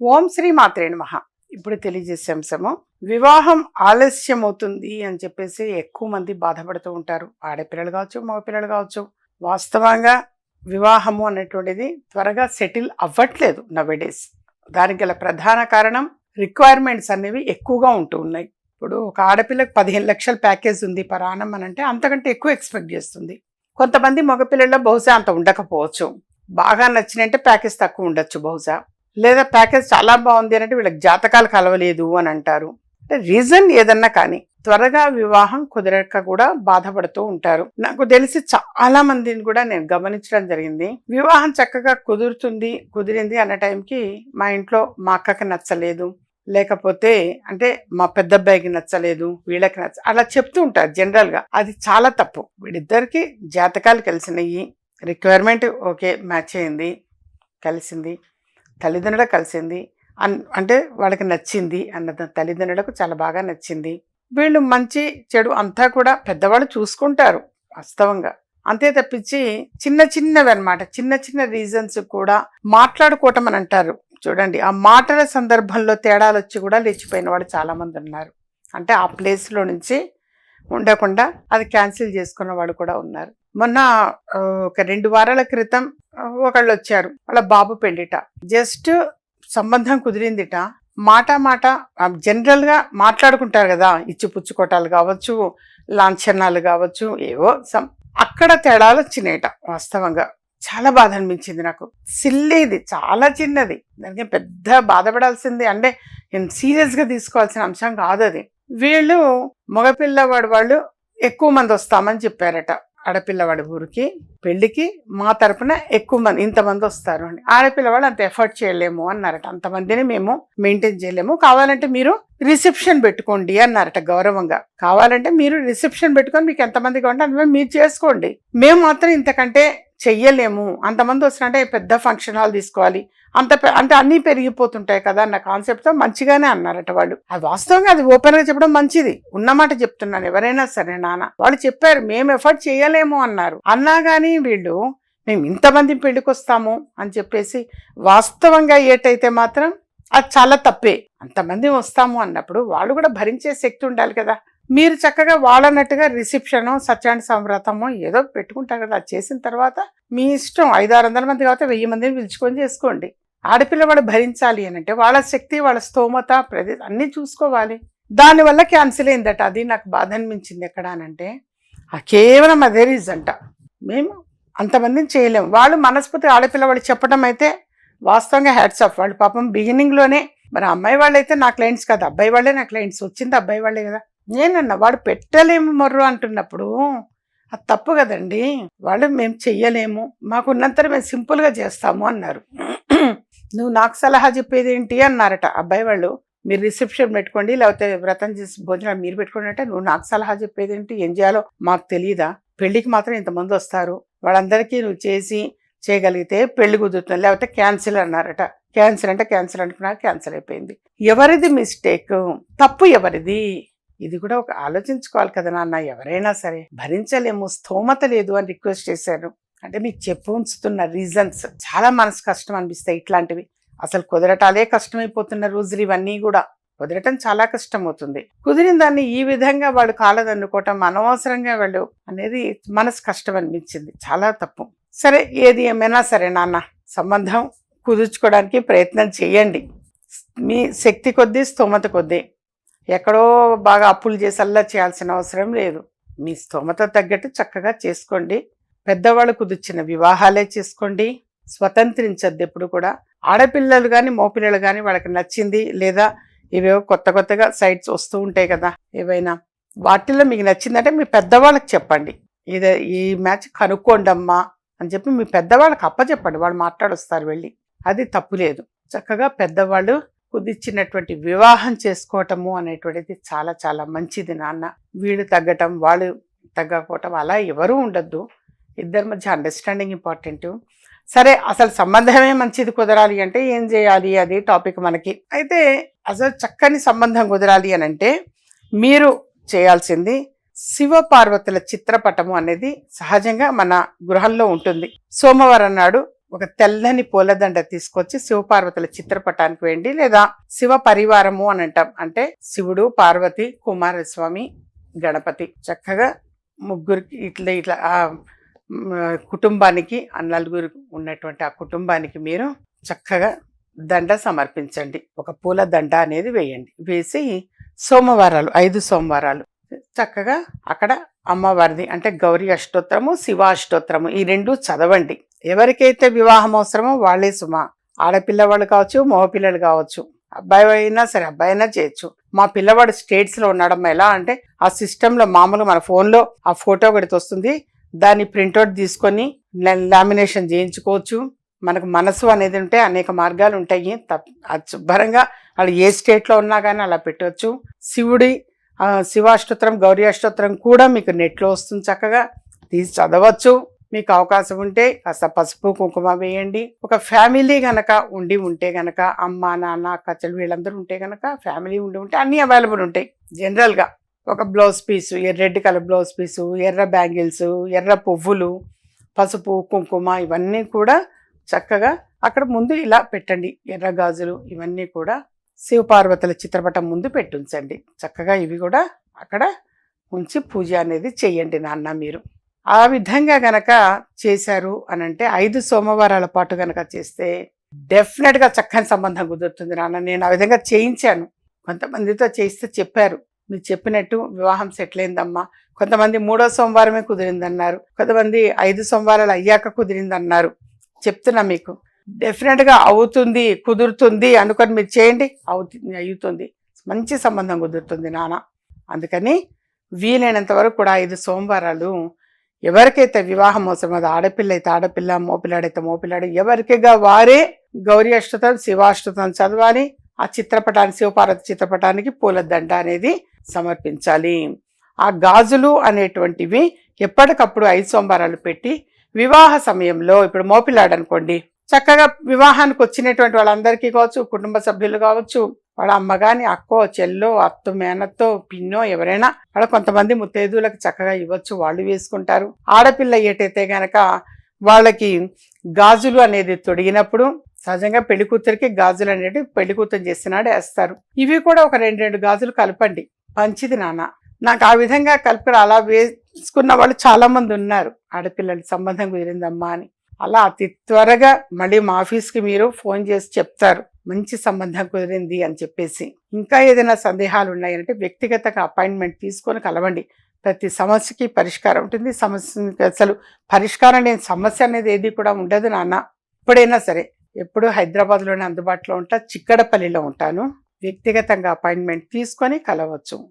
ఓం శ్రీ మాత్రే నమః. ఇప్పుడు తెలియజేసే అంశము వివాహం ఆలస్యం అవుతుంది అని చెప్పేసి ఎక్కువ మంది బాధపడుతూ ఉంటారు. ఆడపిల్లలు కావచ్చు మగపిల్లలు కావచ్చు. వాస్తవంగా వివాహము అనేటువంటిది త్వరగా సెటిల్ అవ్వట్లేదు నవడేస్. దానికి గల ప్రధాన కారణం రిక్వైర్మెంట్స్ అనేవి ఎక్కువగా ఉంటూ ఉన్నాయి. ఇప్పుడు ఒక ఆడపిల్లకు పదిహేను లక్షల ప్యాకేజ్ ఉంది పరాణం అని అంటే అంతకంటే ఎక్కువ ఎక్స్పెక్ట్ చేస్తుంది. కొంతమంది మగపిల్లల్లో బహుశా అంత ఉండకపోవచ్చు. బాగా నచ్చినంటే ప్యాకేజ్ తక్కువ ఉండొచ్చు బహుశా. లేదా ప్యాకేజ్ చాలా బాగుంది అని అంటే వీళ్ళకి జాతకాలు కలవలేదు అని అంటారు. అంటే రీజన్ ఏదన్నా కానీ త్వరగా వివాహం కుదరక కూడా బాధపడుతూ ఉంటారు. నాకు తెలిసి చాలా మందిని కూడా నేను గమనించడం జరిగింది. వివాహం చక్కగా కుదురుతుంది కుదిరింది అన్న టైంకి మా ఇంట్లో మా అక్కకి నచ్చలేదు. లేకపోతే అంటే మా పెద్ద అబ్బాయికి నచ్చలేదు వీళ్ళకి నచ్చ అలా చెప్తూ ఉంటారు జనరల్గా. అది చాలా తప్పు. వీడిద్దరికి జాతకాలు కలిసినాయి రిక్వైర్మెంట్ ఓకే మ్యాచ్ అయింది కలిసింది. తల్లిదండ్రుల కలిసింది. అన్ అంటే వాళ్ళకి నచ్చింది అన్న తల్లిదండ్రులకు చాలా బాగా నచ్చింది. వీళ్ళు మంచి చెడు అంతా కూడా పెద్దవాళ్ళు చూసుకుంటారు వాస్తవంగా. అంతే తప్పించి చిన్న చిన్నవి అన్నమాట. చిన్న చిన్న రీజన్స్ కూడా మాట్లాడుకోవటం అని అంటారు. చూడండి ఆ మాటల సందర్భంలో తేడాలు వచ్చి కూడా లేచిపోయిన వాళ్ళు చాలామంది ఉన్నారు. అంటే ఆ ప్లేస్లో నుంచి ఉండకుండా అది క్యాన్సిల్ చేసుకున్న వాళ్ళు కూడా ఉన్నారు. మొన్న ఒక రెండు వారాల క్రితం ఒకళ్ళు వచ్చారు వాళ్ళ బాబు పెళ్ళిట. జస్ట్ సంబంధం కుదిరిందిట. మాట మాట జనరల్గా జనరల్గా మాట్లాడుకుంటారు కదా ఇచ్చిపుచ్చుకోటాలు కావచ్చు లాంఛనాలు కావచ్చు ఏవో సం అక్కడ తేడాలు వచ్చినాయట వాస్తవంగా. చాలా బాధ అనిపించింది నాకు. సిల్లీది చాలా చిన్నది. దానికి పెద్ద బాధపడాల్సింది అంటే సీరియస్గా తీసుకోవాల్సిన అంశం కాదు అది వీళ్ళు మగపిల్లవాడు వాళ్ళు ఎక్కువ మంది వస్తామని చెప్పారట. ఆడపిల్లవాడి ఊరికి పెళ్ళికి మా తరపున ఎక్కువ మంది ఇంతమంది వస్తారు అని ఆడపిల్లవాడు అంత ఎఫర్ట్ చేయలేము అన్నారట. అంతమందిని మేము మెయింటైన్ చేయలేము. కావాలంటే మీరు రిసెప్షన్ పెట్టుకోండి అన్నారట గౌరవంగా. కావాలంటే మీరు రిసెప్షన్ పెట్టుకొని మీకు ఎంతమంది కావాలంటే అంతమంది మీరు చేసుకోండి. మేము మాత్రం ఇంతకంటే చెయ్యలేము. అంతమంది వస్తున్నారంటే పెద్ద ఫంక్షన్ హాల్ తీసుకోవాలి. అంత పె- అంటే అన్నీ పెరిగిపోతుంటాయి కదా అన్న కాన్సెప్ట్తో మంచిగానే అన్నారట వాళ్ళు. అది వాస్తవంగా అది ఓపెన్గా చెప్పడం మంచిది. ఉన్నమాట చెప్తున్నాను. ఎవరైనా సరే నాన్న. వాళ్ళు చెప్పారు మేము ఎఫర్ట్ చేయలేము అన్నారు. అన్నా కానీ వీళ్ళు మేము ఇంతమంది పెళ్ళికి వస్తాము అని చెప్పేసి వాస్తవంగా ఏటైతే మాత్రం అది చాలా తప్పే. అంతమంది వస్తాము అన్నప్పుడు వాళ్ళు కూడా భరించే శక్తి ఉండాలి కదా. మీరు చక్కగా వాళ్ళన్నట్టుగా రిసెప్షన్ సత్యాన్ని సంవ్రతము ఏదో పెట్టుకుంటారు కదా. అది చేసిన తర్వాత మీ ఇష్టం ఐదు ఆరు వందల మంది కాబట్టి వెయ్యి మందిని పిలుచుకొని చేసుకోండి. ఆడపిల్లవాడు భరించాలి అని అంటే వాళ్ళ శక్తి వాళ్ళ స్తోమత ప్రతి అన్నీ చూసుకోవాలి. దానివల్ల క్యాన్సిల్ అయిందట. అది నాకు బాధ అనిపించింది ఎక్కడ అనంటే ఆ కేవలం అదే రీజన్ అంట మేము అంతమందిని చేయలేము. వాళ్ళు మనస్ఫూర్తి ఆడపిల్ల వాళ్ళు చెప్పడం అయితే వాస్తవంగా హ్యాట్స్ ఆఫ్ వాళ్ళు పాపం బిగినింగ్లోనే మరి అమ్మాయి వాళ్ళైతే నా క్లయింట్స్ కాదు అబ్బాయి వాళ్ళే నా క్లయింట్స్ వచ్చింది అబ్బాయి వాళ్ళే కదా. నేనన్నా వాడు పెట్టలేము మొర్రు అంటున్నప్పుడు అది తప్పు కదండి. వాళ్ళు మేము చెయ్యలేము మాకున్నంత మేము సింపుల్గా చేస్తాము అన్నారు. నువ్వు నాకు సలహా చెప్పేది ఏంటి అన్నారట అబ్బాయి వాళ్ళు. మీరు రిసెప్షన్ పెట్టుకోండి లేకపోతే వ్రతం చేసి భోజనాలు మీరు పెట్టుకోండి అంటే నువ్వు నాకు సలహా చెప్పేది ఏంటి ఏం చేయాలో మాకు తెలియదా పెళ్ళికి మాత్రం ఇంతమంది వస్తారు. వాళ్ళందరికీ నువ్వు చేసి చేయగలిగితే పెళ్ళి కుదురుతుంది. లేకపోతే క్యాన్సిల్ అన్నారట. క్యాన్సిల్ అంటే క్యాన్సిల్ అనుకున్నారు క్యాన్సిల్ అయిపోయింది. ఎవరిది మిస్టేక్? తప్పు ఎవరిది? ఇది కూడా ఒక ఆలోచించుకోవాలి కదా నాన్న. ఎవరైనా సరే భరించలేము స్తోమత లేదు అని రిక్వెస్ట్ చేశారు. అంటే మీకు చెప్పు ఉంచుతున్న రీజన్స్. చాలా మనసు కష్టం అనిపిస్తాయి ఇట్లాంటివి. అసలు కుదరటాలే కష్టమైపోతున్న రోజులు ఇవన్నీ కూడా. కుదరటం చాలా కష్టం అవుతుంది కుదిరిన దాన్ని ఈ విధంగా వాళ్ళు కాలదన్నుకోవటం అనవసరంగా వాళ్ళు అనేది మనసు కష్టం అనిపించింది చాలా తప్పు. సరే ఏది ఏమైనా సరే నాన్న సంబంధం కుదుర్చుకోవడానికి ప్రయత్నం చేయండి. మీ శక్తి కొద్దీ స్తోమత కొద్దీ. ఎక్కడో బాగా అప్పులు చేసల్లా చేయాల్సిన అవసరం లేదు. మీ స్తోమత తగ్గట్టు చక్కగా చేసుకోండి. పెద్దవాళ్ళు కుదిర్చిన వివాహాలే చేసుకోండి. స్వతంత్రించద్దు ఎప్పుడు కూడా. ఆడపిల్లలు కానీ మోపిల్లలు కానీ వాళ్ళకి నచ్చింది లేదా ఇవేవో కొత్త కొత్తగా సైట్స్ వస్తూ ఉంటాయి కదా ఏవైనా. వాటిల్లో మీకు నచ్చిందంటే మీ పెద్దవాళ్ళకి చెప్పండి. ఇదే ఈ మ్యాచ్ కనుక్కోండి అమ్మా అని చెప్పి మీ పెద్దవాళ్ళకి అప్పచెప్పండి. వాళ్ళు మాట్లాడొస్తారు వెళ్ళి. అది తప్పు లేదు. చక్కగా పెద్దవాళ్ళు కుదిర్చినటువంటి వివాహం చేసుకోవటము అనేటువంటిది చాలా చాలా మంచిది నాన్న. వీళ్ళు తగ్గటం వాళ్ళు తగ్గకపోవటం అలా ఎవరూ ఉండద్దు. ఇద్దరి మధ్య అండర్స్టాండింగ్ ఇంపార్టెంట్ సరే అసలు సంబంధమే మంచిది కుదరాలి అంటే ఏం చేయాలి? అది టాపిక్ మనకి. అయితే అసలు చక్కని సంబంధం కుదరాలి అని అంటే మీరు చేయాల్సింది శివ పార్వతుల చిత్రపటము అనేది సహజంగా మన గృహంలో ఉంటుంది. సోమవారం నాడు ఒక తెల్లని పూలదండ తీసుకొచ్చి శివపార్వతుల చిత్రపటానికి వెండి లేదా శివ పరివారము అని అంటాం. అంటే శివుడు పార్వతి కుమారస్వామి గణపతి. చక్కగా ముగ్గురికి ఇట్లా ఇట్లా ఆ కుటుంబానికి నలుగురు ఉన్నటువంటి ఆ కుటుంబానికి మీరు చక్కగా దండ సమర్పించండి. ఒక పూల దండ అనేది వేయండి. వేసి సోమవారాలు ఐదు సోమవారాలు. చక్కగా అక్కడ అమ్మవారిది అంటే గౌరీ అష్టోత్తరము శివ అష్టోత్తరము ఈ రెండు చదవండి. ఎవరికైతే వివాహం అవసరమో వాళ్ళే సుమ. ఆడపిల్లవాళ్ళు కావచ్చు మగపిల్లలు కావచ్చు. అబ్బాయి అయినా సరే అబ్బాయి అయినా చేయొచ్చు. మా పిల్లవాడు స్టేట్స్లో ఎలా అంటే ఆ సిస్టమ్లో మామూలుగా మన ఫోన్లో ఆ ఫోటో ఒకటి వస్తుంది దాన్ని ప్రింట్అవుట్ తీసుకొని లామినేషన్ చేయించుకోవచ్చు. మనకు మనసు అనేది ఉంటే అనేక మార్గాలు ఉంటాయి. తప్- అది శుభ్రంగా వాళ్ళు ఏ స్టేట్లో ఉన్నా కానీ అలా పెట్టవచ్చు. శివుడి శివాష్టోత్రం గౌరీ అష్టోత్రం కూడా మీకు నెట్లో వస్తుంది చక్కగా. తీసి చదవచ్చు. మీకు అవకాశం ఉంటే కాస్త పసుపు కుంకుమ వేయండి. ఒక ఫ్యామిలీ గనక ఉండి ఉంటే గనక అమ్మ నాన్న అక్కచెల్లి వీళ్ళందరూ ఉంటే గనక ఫ్యామిలీ ఉండి ఉంటే అన్నీ అవైలబుల్ ఉంటాయి. జనరల్గా ఒక blouse piece red colour blouse piece ఎర్ర బ్యాంగిల్స్ ఎర్ర పువ్వులు పసుపు కుంకుమ ఇవన్నీ కూడా చక్కగా అక్కడ ముందు ఇలా పెట్టండి. ఎర్ర గాజులు ఇవన్నీ కూడా శివపార్వతుల చిత్రపటం ముందు పెట్టుంచండి. చక్కగా ఇవి కూడా అక్కడ ఉంచి పూజ అనేది చెయ్యండి నాన్న మీరు. ఆ విధంగా గనక చేశారు అని అంటే ఐదు సోమవారాల పాటు గనక చేస్తే డెఫినెట్గా చక్కని సంబంధం కుదురుతుంది నాన్న. నేను ఆ విధంగా చేయించాను. కొంతమందితో చేయిస్తే చెప్పారు. మీరు చెప్పినట్టు వివాహం సెటిల్ అయిందమ్మా. కొంతమంది మూడో సోమవారమే కుదిరిందన్నారు. కొంతమంది ఐదు సోమవారాలు అయ్యాక కుదిరిందన్నారు. చెప్తున్నా మీకు. డెఫినెట్గా అవుతుంది కుదురుతుంది అనుకొని మీరు చేయండి అవుతుంది అవుతుంది. మంచి సంబంధం కుదురుతుంది నాన్న. అందుకని వీలైనంత వరకు కూడా ఐదు సోమవారాలు ఎవరికైతే వివాహం అవసరం అది ఆడపిల్ల అయితే ఆడపిల్ల మోపిల్లాడైతే మోపిల్లాడు ఎవరికిగా వారే గౌరీ అష్టతం శివాష్టతం చదవాలి. ఆ చిత్రపటానికి శివపార్వతి చిత్రపటానికి పూలదండ అనేది సమర్పించాలి. ఆ గాజులు అనేటువంటివి ఎప్పటికప్పుడు ఐదు సోమవారాలు పెట్టి వివాహ సమయంలో ఇప్పుడు మోపిలాడు అనుకోండి చక్కగా వివాహానికి వచ్చినటువంటి వాళ్ళందరికీ కావచ్చు కుటుంబ సభ్యులు కావచ్చు వాళ్ళ అమ్మగాని అక్కో చెల్లో అత్తో మేనత్తో పిన్నో ఎవరైనా వాళ్ళ కొంతమంది ముత్తైదువులకు చక్కగా ఇవ్వచ్చు వాళ్ళు వేసుకుంటారు. ఆడపిల్ల ఏటైతే గనక వాళ్ళకి గాజులు అనేది తొడిగినప్పుడు సహజంగా పెళ్ళి కూతురికి గాజులు అనేవి పెళ్ళి కూతురు చేసినాడు వేస్తారు. ఇవి కూడా ఒక రెండు రెండు గాజులు కలపండి. మంచిది నాన్న. నాకు ఆ విధంగా కలిపి అలా వే తీసుకున్న వాళ్ళు చాలా మంది ఉన్నారు. ఆడపిల్లల సంబంధం కుదిరిందమ్మా అని. అలా అతి త్వరగా మళ్ళీ మా ఆఫీస్కి మీరు ఫోన్ చేసి చెప్తారు. మంచి సంబంధం కుదిరింది అని చెప్పేసి. ఇంకా ఏదైనా సందేహాలు ఉన్నాయంటే వ్యక్తిగతంగా అపాయింట్మెంట్ తీసుకొని కలవండి. ప్రతి సమస్యకి పరిష్కారం ఉంటుంది. సమస్యకి అసలు పరిష్కారం లేని సమస్య అనేది ఏది కూడా ఉండదు నాన్న. ఎప్పుడైనా సరే. ఎప్పుడు హైదరాబాద్లోనే అందుబాటులో ఉంటా చిక్కడపల్లిలో ఉంటాను. వ్యక్తిగతంగా అపాయింట్మెంట్ తీసుకొని కలవచ్చు.